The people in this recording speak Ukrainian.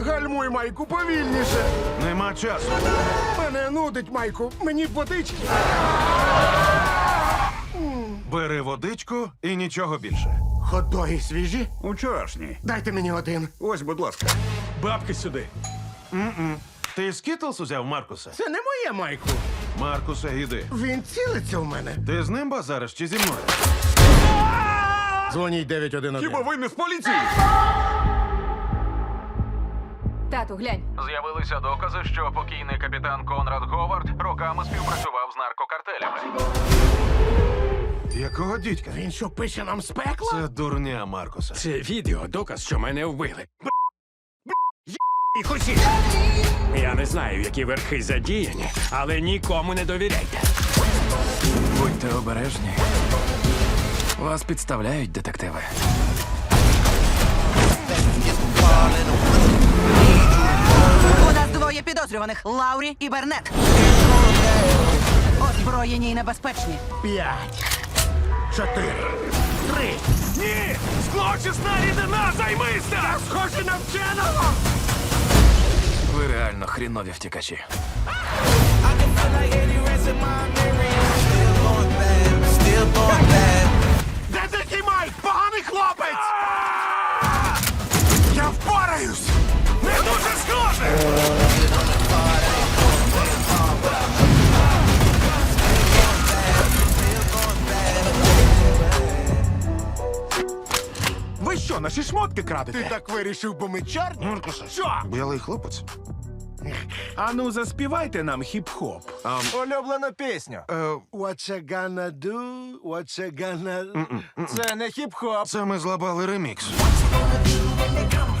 Гальмуй, Майку, повільніше. Нема часу. Мене нудить, Майку. Мені водички. Бери водичку і нічого більше. Ходоги свіжі. Учорашній. Дайте мені один. Ось, будь ласка. Бабки сюди. Ти скітлс узяв Маркуса? Це не моє, Майку. Маркуса, іди. Він цілиться в мене. Ти з ним базариш чи зі мною? Дзвоніть 911. Хіба ви не з поліції? Тату, глянь. З'явилися докази, що покійний капітан Конрад Говард роками співпрацював з наркокартелями. Якого дідька? Він що пише нам з пекла? Це дурня Маркуса. Це відео доказ, що мене вбили. Їх усіх. Я не знаю, які верхи задіяні, але нікому не довіряйте. Будьте обережні. Вас підставляють детективи. Підозрюваних Лаурі і Бернет. Озброєні й небезпечні. П'ять. Чотири. Три. Ні! Злочисна рідина, займися! Схоже на вченого! Ви реально хрінові втікачі. Де такий Майк? Поганий хлопець! Я впораюсь! Що, наші шмотки крадете? Ти так вирішив, бо ми чорні? Маркуса. Що? Білий хлопець. Ану, заспівайте нам хіп-хоп. Улюблену пісню. Е, What you gonna do? What you gonna... Це не хіп-хоп. це ми злабали ремікс. Gonna do when they come